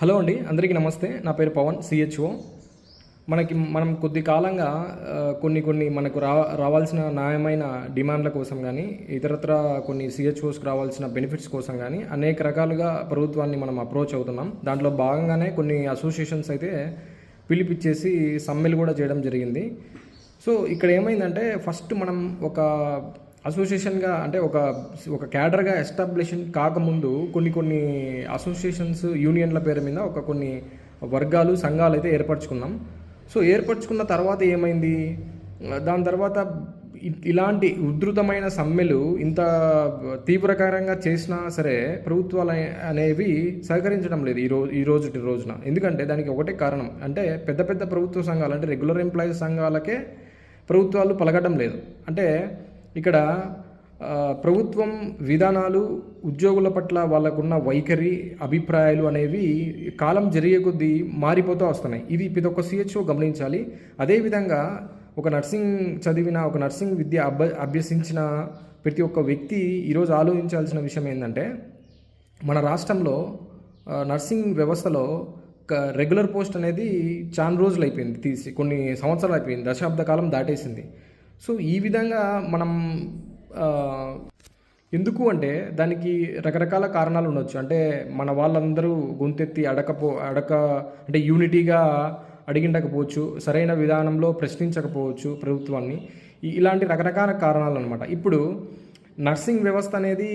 Hello అండి అందరికీ నమస్తే. నా పేరు పవన్ సిహెచ్ఓ మనకి మనం కొద్ది కాలంగా కొన్ని కొన్ని మనకు రా రావాల్సిన న్యాయమైన డిమాండ్ల కోసం కానీ ఇతరత్ర కొన్ని సిహెచ్ఓస్కి రావాల్సిన బెనిఫిట్స్ కోసం కానీ అనేక రకాలుగా ప్రభుత్వాన్ని మనం అప్రోచ్ అవుతున్నాం. దాంట్లో భాగంగానే కొన్ని అసోసియేషన్స్ అయితే పిలిపిచ్చేసి సమ్మెలు కూడా చేయడం జరిగింది. సో ఇక్కడ ఏమైందంటే ఫస్ట్ మనం ఒక అసోసియేషన్గా అంటే ఒక ఒక క్యాడర్గా ఎస్టాబ్లిషన్ కాకముందు కొన్ని కొన్ని అసోసియేషన్స్ యూనియన్ల పేరు మీద ఒక కొన్ని వర్గాలు సంఘాలు అయితే ఏర్పరచుకున్నాం. సో ఏర్పరచుకున్న తర్వాత ఏమైంది? దాని తర్వాత ఇలాంటి ఉధృతమైన సమ్మెలు ఇంత తీవ్రకరంగా చేసినా సరే ప్రభుత్వాలు అనేవి సహకరించడం లేదు ఈ రోజు ఈ రోజు రోజున. ఎందుకంటే దానికి ఒకటే కారణం. అంటే పెద్ద పెద్ద ప్రభుత్వ సంఘాలు అంటే రెగ్యులర్ ఎంప్లాయీస్ సంఘాలకే ప్రభుత్వాలు పలకడం లేదు. అంటే ఇక్కడ ప్రభుత్వం విధానాలు ఉద్యోగుల పట్ల వాళ్ళకున్న వైఖరి అభిప్రాయాలు అనేవి కాలం జరిగే కొద్దీ మారిపోతూ వస్తున్నాయి. ఇది ప్రతి ఒక్క సిహెచ్ఓ గమనించాలి. అదేవిధంగా ఒక నర్సింగ్ చదివిన ఒక నర్సింగ్ విద్య అభ్య అభ్యసించిన ప్రతి ఒక్క వ్యక్తి ఈరోజు ఆలోచించాల్సిన విషయం ఏంటంటే మన రాష్ట్రంలో నర్సింగ్ వ్యవస్థలో రెగ్యులర్ పోస్ట్ అనేది చాలా రోజులు అయిపోయింది తీసి కొన్ని సంవత్సరాలు అయిపోయింది దశాబ్ద కాలం దాటేసింది. సో ఈ విధంగా మనం ఎందుకు అంటే దానికి రకరకాల కారణాలు ఉండొచ్చు. అంటే మన వాళ్ళందరూ గొంతెత్తి అడకపో అడక అంటే యూనిటీగా అడిగిండకపోవచ్చు సరైన విధానంలో ప్రశ్నించకపోవచ్చు ప్రభుత్వాన్ని. ఇలాంటి రకరకాల కారణాలు అనమాట ఇప్పుడు నర్సింగ్ వ్యవస్థ అనేది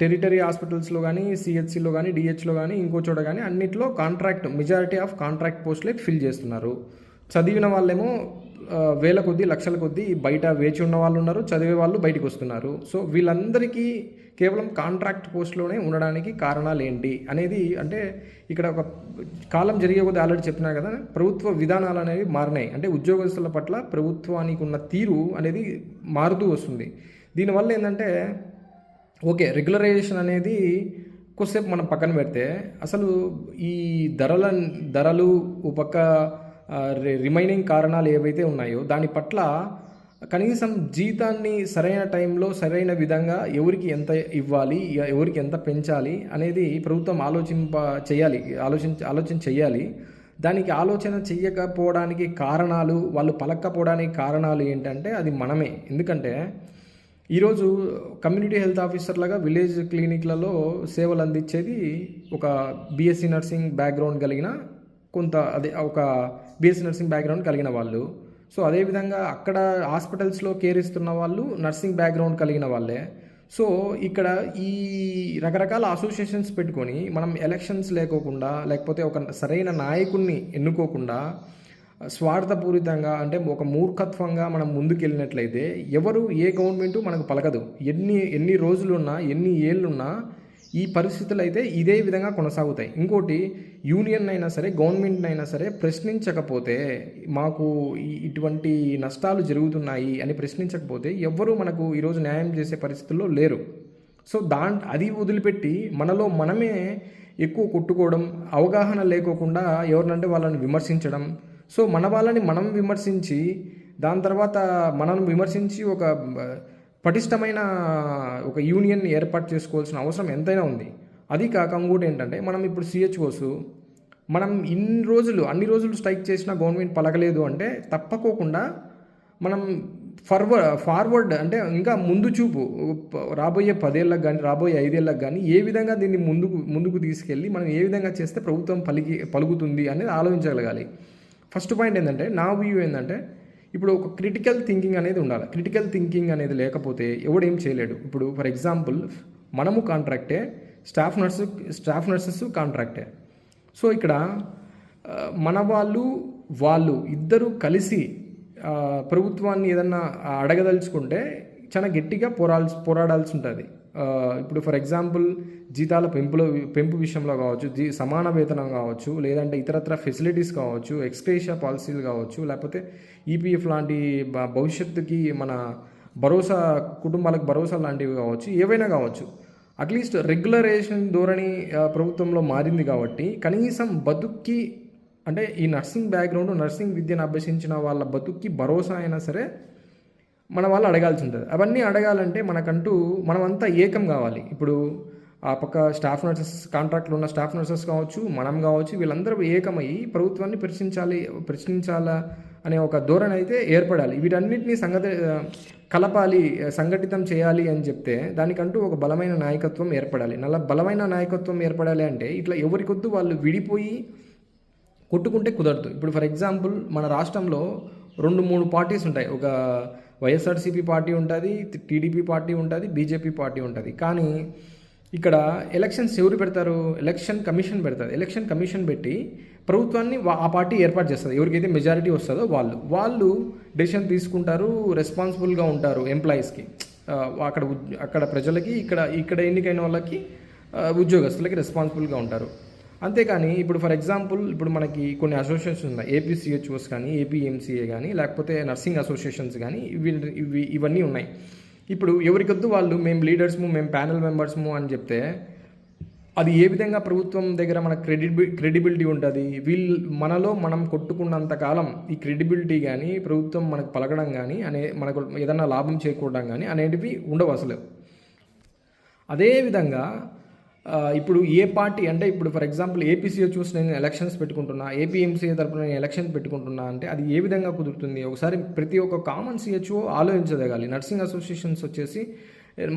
టెరిటరీ హాస్పిటల్స్లో కానీ సిహెచ్సిలో కానీ డిహెచ్లో కానీ ఇంకో చోట కానీ అన్నిట్లో కాంట్రాక్ట్ మెజారిటీ ఆఫ్ కాంట్రాక్ట్ పోస్టులే ఫిల్ చేస్తున్నారు. చదివిన వాళ్ళేమో వేల కొద్దీ లక్షల కొద్దీ బయట వేచి ఉన్న వాళ్ళు ఉన్నారు చదివే వాళ్ళు బయటకు వస్తున్నారు. సో వీళ్ళందరికీ కేవలం కాంట్రాక్ట్ పోస్ట్లోనే ఉండడానికి కారణాలు ఏంటి అనేది అంటే ఇక్కడ ఒక కాలం జరిగే కొద్దీ ఆల్రెడీ చెప్పినా కదా ప్రభుత్వ విధానాలు అనేవి మారినాయి. అంటే ఉద్యోగస్తుల పట్ల ప్రభుత్వానికి ఉన్న తీరు అనేది మారుతూ వస్తుంది. దీనివల్ల ఏంటంటే ఓకే రెగ్యులరైజేషన్ అనేది కొద్దిసేపు మనం పక్కన పెడితే అసలు ఈ ధరల ధరలు ఒక పక్క రిమైనింగ్ కారణాలు ఏవైతే ఉన్నాయో దాని పట్ల కనీసం జీతాన్ని సరైన టైంలో సరైన విధంగా ఎవరికి ఎంత ఇవ్వాలి ఎవరికి ఎంత పెంచాలి అనేది ప్రభుత్వం ఆలోచింప చేయాలి ఆలోచించ ఆలోచన చేయాలి. దానికి ఆలోచన చెయ్యకపోవడానికి కారణాలు వాళ్ళు పలక్కపోవడానికి కారణాలు ఏంటంటే అది మనమే. ఎందుకంటే ఈరోజు కమ్యూనిటీ హెల్త్ ఆఫీసర్లుగా విలేజ్ క్లినిక్లలో సేవలు అందించేది ఒక బీఎస్సీ నర్సింగ్ బ్యాక్గ్రౌండ్ కలిగిన కొంత అదే ఒక బీఎస్సీ నర్సింగ్ బ్యాక్గ్రౌండ్ కలిగిన వాళ్ళు. సో అదేవిధంగా అక్కడ హాస్పిటల్స్లో కేర్ ఇస్తున్న వాళ్ళు నర్సింగ్ బ్యాక్గ్రౌండ్ కలిగిన వాళ్ళే. సో ఇక్కడ ఈ రకరకాల అసోసియేషన్స్ పెట్టుకొని మనం ఎలక్షన్స్ లేకోకుండా లేకపోతే ఒక సరైన నాయకుడిని ఎన్నుకోకుండా స్వార్థపూరితంగా అంటే ఒక మూర్ఖత్వంగా మనం ముందుకెళ్ళినట్లయితే ఎవరు ఏ గవర్నమెంటు మనకు పలకదు. ఎన్ని ఎన్ని రోజులున్నా ఎన్ని ఏళ్ళున్నా ఈ పరిస్థితులు అయితే ఇదే విధంగా కొనసాగుతాయి. ఇంకోటి యూనియన్ అయినా సరే గవర్నమెంట్ అయినా సరే ప్రశ్నించకపోతే మాకు ఇటువంటి నష్టాలు జరుగుతున్నాయి అని ప్రశ్నించకపోతే ఎవ్వరూ మనకు ఈరోజు న్యాయం చేసే పరిస్థితుల్లో లేరు. సో దా అది వదిలిపెట్టి మనలో మనమే ఎక్కువ కొట్టుకోవడం అవగాహన లేకోకుండా ఎవరినంటే వాళ్ళని విమర్శించడం. సో మన వాళ్ళని మనం విమర్శించి దాని తర్వాత మనం విమర్శించి ఒక పటిష్టమైన ఒక యూనియన్ ఏర్పాటు చేసుకోవాల్సిన అవసరం ఎంతైనా ఉంది. అది కాక ఇంకోటి ఏంటంటే మనం ఇప్పుడు సిహెచ్ఓస్ మనం ఇన్ని రోజులు అన్ని రోజులు స్ట్రైక్ చేసినా గవర్నమెంట్ పలకలేదు అంటే తప్పకోకుండా మనం ఫార్వర్డ్ ఫార్వర్డ్ అంటే ఇంకా ముందు చూపు రాబోయే పదేళ్ళకు కానీ రాబోయే ఐదేళ్ళకు కానీ ఏ విధంగా దీన్ని ముందుకు ముందుకు తీసుకెళ్ళి మనం ఏ విధంగా చేస్తే ప్రభుత్వం పలికి పలుకుతుంది అనేది ఆలోచించగలగాలి. ఫస్ట్ పాయింట్ ఏంటంటే నా వ్యూ ఏంటంటే ఇప్పుడు ఒక క్రిటికల్ థింకింగ్ అనేది ఉండాలి. క్రిటికల్ థింకింగ్ అనేది లేకపోతే ఎవడేం చేయలేడు. ఇప్పుడు ఫర్ ఎగ్జాంపుల్ మనము కాంట్రాక్టే స్టాఫ్ నర్సు స్టాఫ్ నర్సెస్ కాంట్రాక్టే సో ఇక్కడ మన వాళ్ళు వాళ్ళు ఇద్దరు కలిసి ప్రభుత్వాన్ని ఏదన్నా అడగదలుచుకుంటే చాలా గట్టిగా పోరాల్సి పోరాడాల్సి ఉంటుంది. ఇప్పుడు ఫర్ ఎగ్జాంపుల్ జీతాల పెంపులో పెంపు విషయంలో కావచ్చు జీ సమాన వేతనం కావచ్చు లేదంటే ఇతరత్ర ఫెసిలిటీస్ కావచ్చు ఎక్స్క్రేషియా పాలసీలు కావచ్చు లేకపోతే ఈపీఎఫ్ లాంటి భవిష్యత్తుకి మన భరోసా కుటుంబాలకు భరోసా లాంటివి కావచ్చు ఏవైనా కావచ్చు. అట్లీస్ట్ రెగ్యులరేషన్ ధోరణి ప్రభుత్వంలో మారింది కాబట్టి కనీసం బతుక్కి అంటే ఈ నర్సింగ్ బ్యాక్గ్రౌండ్ నర్సింగ్ విద్యను అభ్యసించిన వాళ్ళ బతుక్కి భరోసా అయినా సరే మన వాళ్ళు అడగాల్సి ఉంటుంది అవన్నీ అడగాలంటే మనకంటూ మనమంతా ఏకం కావాలి. ఇప్పుడు ఆ పక్క స్టాఫ్ నర్సెస్ కాంట్రాక్ట్లో ఉన్న స్టాఫ్ నర్సెస్ కావచ్చు మనం కావచ్చు వీళ్ళందరూ ఏకమయ్యి ప్రభుత్వాన్ని ప్రశ్నించాలి ప్రశ్నించాలా అనే ఒక ధోరణి అయితే ఏర్పడాలి. వీటన్నిటిని సంగతి కలపాలి సంఘటితం చేయాలి అని చెప్తే దానికంటూ ఒక బలమైన నాయకత్వం ఏర్పడాలి. నల్ల బలమైన నాయకత్వం ఏర్పడాలి అంటే ఇట్లా ఎవరికొద్దు వాళ్ళు విడిపోయి కొట్టుకుంటే కుదరదు. ఇప్పుడు ఫర్ ఎగ్జాంపుల్ మన రాష్ట్రంలో రెండు మూడు పార్టీస్ ఉంటాయి. ఒక వైఎస్ఆర్సీపీ పార్టీ ఉంటుంది టీడీపీ పార్టీ ఉంటుంది బీజేపీ పార్టీ ఉంటుంది. కానీ ఇక్కడ ఎలక్షన్స్ ఎవరు పెడతారు? ఎలక్షన్ కమిషన్ పెడతారు. ఎలక్షన్ కమిషన్ పెట్టి ప్రభుత్వాన్ని ఆ పార్టీ ఏర్పాటు చేస్తుంది. ఎవరికైతే మెజారిటీ వస్తుందో వాళ్ళు. వాళ్ళు డెసిషన్ తీసుకుంటారు రెస్పాన్సిబుల్గా ఉంటారు ఎంప్లాయీస్కి. అక్కడ అక్కడ ప్రజలకి ఇక్కడ ఇక్కడ ఎన్నికైన వాళ్ళకి ఉద్యోగస్తులకి రెస్పాన్సిబుల్గా ఉంటారు. అంతేకాని ఇప్పుడు ఫర్ ఎగ్జాంపుల్ ఇప్పుడు మనకి కొన్ని అసోసియేషన్స్ ఉన్నాయి. ఏపీసీహెచ్ఓస్ కానీ ఏపీఎంసీఏ కానీ లేకపోతే నర్సింగ్ అసోసియేషన్స్ కానీ ఇవి ఇవి ఇవన్నీ ఉన్నాయి. ఇప్పుడు ఎవరికొద్దు వాళ్ళు మేము లీడర్స్ము మేము ప్యానల్ మెంబర్స్ము అని చెప్తే అది ఏ విధంగా ప్రభుత్వం దగ్గర మన క్రెడిబి క్రెడిబిలిటీ ఉంటుంది? వీళ్ళు మనలో మనం కొట్టుకున్నంత కాలం ఈ క్రెడిబిలిటీ కానీ ప్రభుత్వం మనకు పలకడం కానీ అనే మనకు ఏదన్నా లాభం చేకూడడం కానీ అనేటివి ఉండవు అసలు. అదేవిధంగా ఇప్పుడు ఏ పార్టీ అంటే ఇప్పుడు ఫర్ ఎగ్జాంపుల్ ఏపీసీఓ చూసి నేను ఎలక్షన్స్ పెట్టుకుంటున్నా ఏపీఎంసీఏ తరపున నేను ఎలక్షన్స్ పెట్టుకుంటున్నా అంటే అది ఏ విధంగా కుదురుతుంది? ఒకసారి ప్రతి ఒక్క కామన్ సిహెచ్ఓ ఆలోచించదగాలి. నర్సింగ్ అసోసియేషన్స్ వచ్చేసి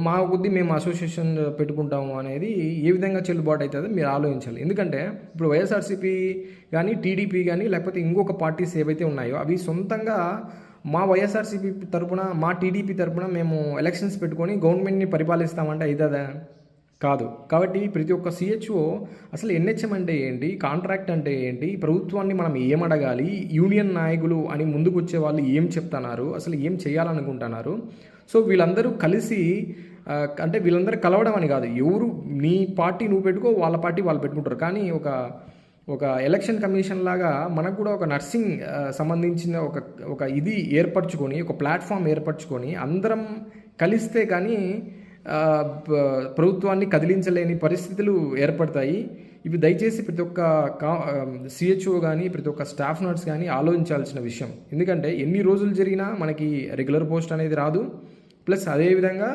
మా కొద్ది మేము అసోసియేషన్ పెట్టుకుంటాము అనేది ఏ విధంగా చెల్లుబాటు అవుతుందో మీరు ఆలోచించాలి. ఎందుకంటే ఇప్పుడు వైఎస్ఆర్సీపీ కానీ టీడీపీ కానీ లేకపోతే ఇంకొక పార్టీస్ ఏవైతే ఉన్నాయో అవి సొంతంగా మా వైఎస్ఆర్సీపీ తరపున మా టీడీపీ తరపున మేము ఎలక్షన్స్ పెట్టుకొని గవర్నమెంట్ని పరిపాలిస్తామంటే అవుతుందా కాదు. కాబట్టి ప్రతి ఒక్క సిహెచ్ఓ అసలు ఎన్హెచ్ఎం అంటే ఏంటి? కాంట్రాక్ట్ అంటే ఏంటి? ప్రభుత్వాన్ని మనం ఏం అడగాలి? యూనియన్ నాయకులు అని ముందుకు వచ్చే వాళ్ళు ఏం చెప్తున్నారు? అసలు ఏం చేయాలనుకుంటున్నారు? సో వీళ్ళందరూ కలిసి అంటే వీళ్ళందరూ కలవడం అని కాదు. ఎవరు నీ పార్టీ నువ్వు పెట్టుకో వాళ్ళ పార్టీ వాళ్ళు పెట్టుకుంటారు. కానీ ఒక ఒక ఎలక్షన్ కమిషన్ లాగా మనకు కూడా ఒక నర్సింగ్ సంబంధించిన ఒక ఒక ఇది ఏర్పరచుకొని ఒక ప్లాట్ఫామ్ ఏర్పరచుకొని అందరం కలిస్తే కానీ ప్రభుత్వాన్ని కదిలించలేని పరిస్థితులు ఏర్పడతాయి. ఇవి దయచేసి ప్రతి ఒక్క కా సిహెచ్ఓ కానీ ప్రతి ఒక్క స్టాఫ్ నర్స్ కానీ ఆలోచించాల్సిన విషయం. ఎందుకంటే ఎన్ని రోజులు జరిగినా మనకి రెగ్యులర్ పోస్ట్ అనేది రాదు. ప్లస్ అదేవిధంగా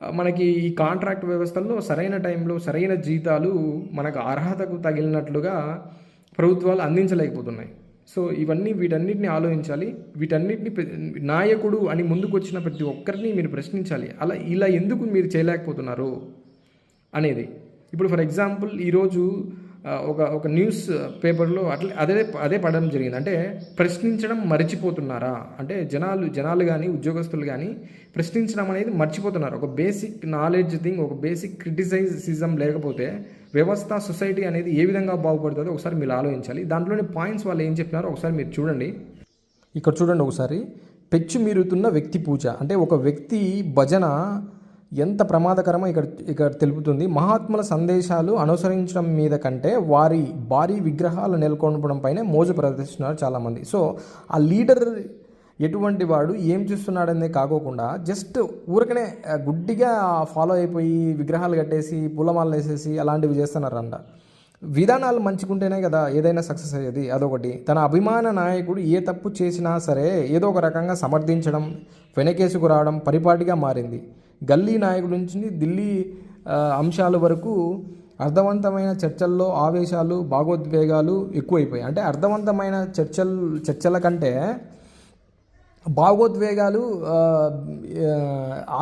మనకి ఈ కాంట్రాక్ట్ వ్యవస్థల్లో సరైన టైంలో సరైన జీతాలు మనకు అర్హతకు తగిలినట్లుగా ప్రభుత్వాలు అందించలేకపోతున్నాయి. సో ఇవన్నీ వీటన్నిటిని ఆలోచించాలి. వీటన్నిటిని నాయకుడు అని ముందుకు వచ్చిన ప్రతి ఒక్కరిని మీరు ప్రశ్నించాలి. అలా ఇలా ఎందుకు మీరు చేయలేకపోతున్నారు? అనేది. ఇప్పుడు ఫర్ ఎగ్జాంపుల్ ఈరోజు ఒక ఒక న్యూస్ పేపర్లో అట్లా అదే అదే పడడం జరిగింది. అంటే ప్రశ్నించడం మర్చిపోతున్నారా? అంటే జనాలు జనాలు కానీ ఉద్యోగస్తులు కానీ ప్రశ్నించడం అనేది మర్చిపోతున్నారు. ఒక బేసిక్ నాలెడ్జ్ థింగ్ ఒక బేసిక్ క్రిటిసైజిజం లేకపోతే వ్యవస్థ సొసైటీ అనేది ఏ విధంగా బాగుపడుతుందో ఒకసారి మీరు ఆలోచించాలి. దాంట్లోని పాయింట్స్ వాళ్ళు ఏం చెప్పినారో ఒకసారి మీరు చూడండి. ఇక్కడ చూడండి ఒకసారి. పెచ్చు మీరుతున్న వ్యక్తి పూజ. అంటే ఒక వ్యక్తి భజన ఎంత ప్రమాదకరమో ఇక్కడ ఇక్కడ తెలుపుతుంది. మహాత్ముల సందేశాలు అనుసరించడం మీద కంటే వారి భారీ విగ్రహాలు నెలకొల్పడం పైనే మోజు ప్రదర్శిస్తున్నారు చాలామంది. సో ఆ లీడర్ ఎటువంటి వాడు ఏం చూస్తున్నాడనే కాకోకుండా జస్ట్ ఊరికనే గుడ్డిగా ఫాలో అయిపోయి విగ్రహాలు కట్టేసి పూలమాలలు వేసేసి అలాంటివి చేస్తున్నారంట. విధానాలు మంచిగుంటేనే కదా ఏదైనా సక్సెస్ అయ్యేది అదొకటి. తన అభిమాన నాయకుడు ఏ తప్పు చేసినా సరే ఏదో ఒక రకంగా సమర్థించడం వెనకేసుకు రావడం పరిపాటిగా మారింది. గల్లీ నాయకుడి నుంచి ఢిల్లీ అంశాల వరకు అర్థవంతమైన చర్చల్లో ఆవేశాలు భాగోద్వేగాలు ఎక్కువైపోయాయి. అంటే అర్థవంతమైన చర్చలు చర్చల కంటే భావోద్వేగాలు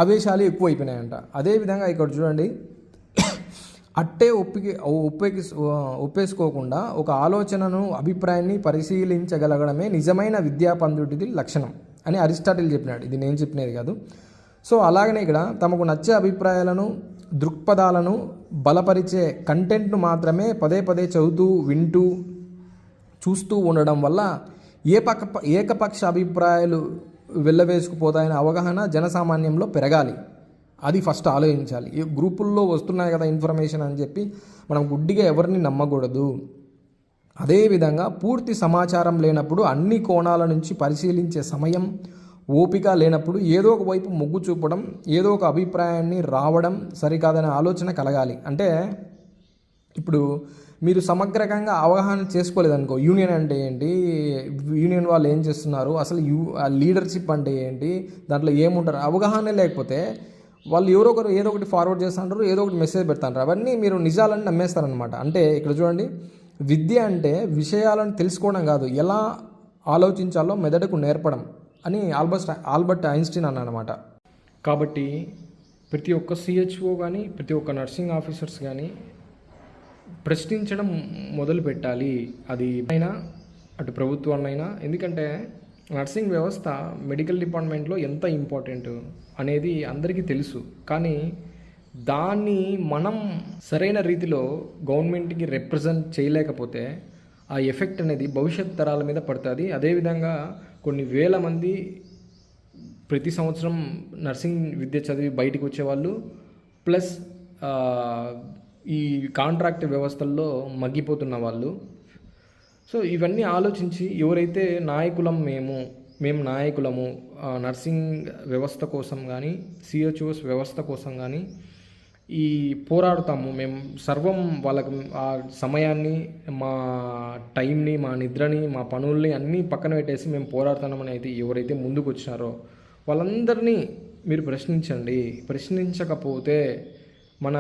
ఆవేశాలు ఎక్కువైపోయినాయంట. అదేవిధంగా ఇక్కడ చూడండి. అట్టే ఒప్పికి ఒప్పేకి ఒప్పేసుకోకుండా ఒక ఆలోచనను అభిప్రాయాన్ని పరిశీలించగలగడమే నిజమైన విద్యాపందుడిది లక్షణం అని అరిస్టాటిల్ చెప్పినాడు. ఇది నేను చెప్పినది కాదు. సో అలాగనే ఇక్కడ తమకు నచ్చే అభిప్రాయాలను దృక్పథాలను బలపరిచే కంటెంట్ను మాత్రమే పదే పదే చదువుతూ వింటూ చూస్తూ ఉండడం వల్ల ఏ పక్క ఏకపక్ష అభిప్రాయాలు వెళ్ళవేసుకుపోతాయనే అవగాహన జనసామాన్యంలో పెరగాలి. అది ఫస్ట్ ఆలోచించాలి. ఈ గ్రూపుల్లో వస్తున్నాయి కదా ఇన్ఫర్మేషన్ అని చెప్పి మనం గుడ్డిగా ఎవరిని నమ్మకూడదు. అదేవిధంగా పూర్తి సమాచారం లేనప్పుడు అన్ని కోణాల నుంచి పరిశీలించే సమయం ఓపిక లేనప్పుడు ఏదో ఒక వైపు మొగ్గు చూపడం ఏదో ఒక అభిప్రాయాన్ని రావడం సరికాదనే ఆలోచన కలగాలి. అంటే ఇప్పుడు మీరు సమగ్రంగా అవగాహన చేసుకోలేదనుకో యూనియన్ అంటే ఏంటి? యూనియన్ వాళ్ళు ఏం చేస్తున్నారు? అసలు యూ లీడర్షిప్ అంటే ఏంటి? దాంట్లో ఏముంటారు? అవగాహన లేకపోతే వాళ్ళు ఎవరో ఒకరు ఏదో ఒకటి ఫార్వర్డ్ చేస్తుంటారు ఏదో ఒకటి మెసేజ్ పెడతాంటారు. అవన్నీ మీరు నిజాలని నమ్మేస్తారనమాట అంటే ఇక్కడ చూడండి విద్య అంటే విషయాలను తెలుసుకోవడం కాదు ఎలా ఆలోచించాలో మెదడుకు నేర్పడం అని ఆల్బర్ట్ ఆల్బర్ట్ ఐన్స్టీన్ అన్నమాట కాబట్టి ప్రతి ఒక్క సిహెచ్ఓ కానీ ప్రతి ఒక్క నర్సింగ్ ఆఫీసర్స్ కానీ ప్రశ్నించడం మొదలు పెట్టాలి. అది అయినా అటు ప్రభుత్వాన్నైనా. ఎందుకంటే నర్సింగ్ వ్యవస్థ మెడికల్ డిపార్ట్మెంట్లో ఎంత ఇంపార్టెంట్ అనేది అందరికీ తెలుసు. కానీ దాన్ని మనం సరైన రీతిలో గవర్నమెంట్కి రిప్రజెంట్ చేయలేకపోతే ఆ ఎఫెక్ట్ అనేది భవిష్యత్ తరాల మీద పడుతుంది. అదేవిధంగా కొన్ని వేల మంది ప్రతి సంవత్సరం నర్సింగ్ విద్య చదివి బయటికి వచ్చేవాళ్ళు. ప్లస్ ఈ కాంట్రాక్ట్ వ్యవస్థల్లో మగ్గిపోతున్న వాళ్ళు. సో ఇవన్నీ ఆలోచించి ఎవరైతే నాయకులం మేము మేము నాయకులము నర్సింగ్ వ్యవస్థ కోసం కానీ సిహెచ్ఓస్ వ్యవస్థ కోసం కానీ ఈ పోరాడుతాము. మేము సర్వం వాళ్ళకి ఆ సమయాన్ని మా టైంని మా నిద్రని మా పనుల్ని అన్నీ పక్కన పెట్టేసి మేము పోరాడుతున్నామని అయితే ఎవరైతే ముందుకు వచ్చినారో వాళ్ళందరినీ మీరు ప్రశ్నించండి. ప్రశ్నించకపోతే మన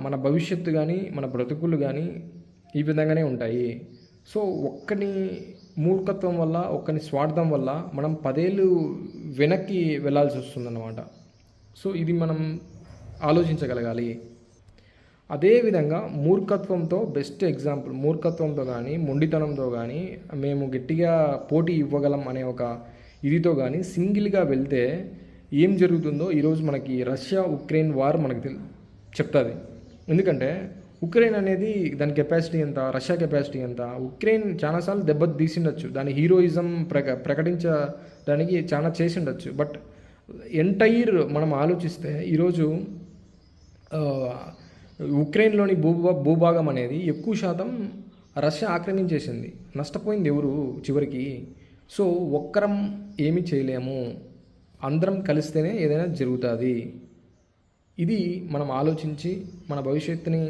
మన భవిష్యత్తు కానీ మన బ్రతుకులు కానీ ఈ విధంగానే ఉంటాయి. సో ఒక్కని మూర్ఖత్వం వల్ల ఒక్కని స్వార్థం వల్ల మనం పదేళ్ళు వెనక్కి వెళ్ళాల్సి వస్తుందన్నమాట. సో ఇది మనం ఆలోచించగలగాలి. అదేవిధంగా మూర్ఖత్వంతో బెస్ట్ ఎగ్జాంపుల్ మూర్ఖత్వంతో కానీ మొండితనంతో కానీ మేము గట్టిగా పోటీ ఇవ్వగలం అనే ఒక ఇదితో కానీ సింగిల్గా వెళ్తే ఏం జరుగుతుందో ఈరోజు మనకి రష్యా ఉక్రెయిన్ వార్ మనకు తెల్ చెప్తుంది. ఎందుకంటే ఉక్రెయిన్ అనేది దాని కెపాసిటీ ఎంత రష్యా కెపాసిటీ ఎంత ఉక్రెయిన్ చాలాసార్లు దెబ్బ తీసిండొచ్చు. దాని హీరోయిజం ప్రక ప్రకటించడానికి చాలా చేసిండొచ్చు. బట్ ఎంటైర్ మనం ఆలోచిస్తే ఈరోజు ఉక్రెయిన్లోని భూ భూభాగం అనేది ఎక్కువ శాతం రష్యా ఆక్రమించేసింది. నష్టపోయింది ఎవరు చివరికి? సో ఒక్కరం ఏమి చేయలేము. అందరం కలిస్తేనే ఏదైనా జరుగుతుంది. ఇది మనం ఆలోచించి మన భవిష్యత్తుని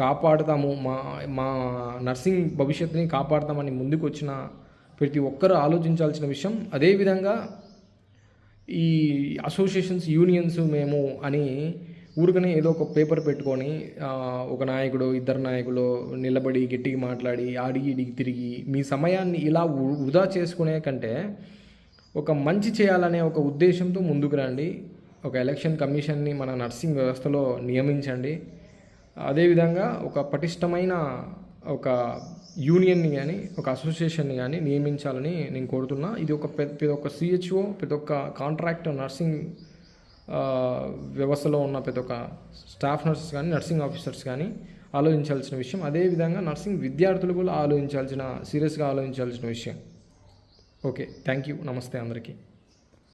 కాపాడుతాము. మా మా నర్సింగ్ భవిష్యత్తుని కాపాడుతామని ముందుకు వచ్చిన ప్రతి ఒక్కరూ ఆలోచించాల్సిన విషయం అదేవిధంగా ఈ అసోసియేషన్స్ యూనియన్స్ మేము అని ఊరికనే ఏదో ఒక పేపర్ పెట్టుకొని ఒక నాయకుడు ఇద్దరు నాయకులు నిలబడి గట్టిగా మాట్లాడి ఆడి ఇడిగి తిరిగి మీ సమయాన్ని ఇలా వృధా చేసుకునే కంటే ఒక మంచి చేయాలనే ఒక ఉద్దేశంతో ముందుకు రండి. ఒక ఎలక్షన్ కమిషన్ని మన నర్సింగ్ వ్యవస్థలో నియమించండి. అదేవిధంగా ఒక పటిష్టమైన ఒక యూనియన్ని కానీ ఒక అసోసియేషన్ని కానీ నియమించాలని నేను కోరుతున్నా. ఇది ఒక పెద్ద ప్రతి ఒక్క సిహెచ్ఓ ప్రతి ఒక్క కాంట్రాక్ట్ నర్సింగ్ వ్యవస్థలో ఉన్న ప్రతి ఒక్క స్టాఫ్ నర్సెస్ కానీ నర్సింగ్ ఆఫీసర్స్ కానీ ఆలోచించాల్సిన విషయం. అదేవిధంగా నర్సింగ్ విద్యార్థులు కూడా ఆలోచించాల్సిన సీరియస్గా ఆలోచించాల్సిన విషయం. ఓకే. థ్యాంక్ యూ నమస్తే అందరికీ.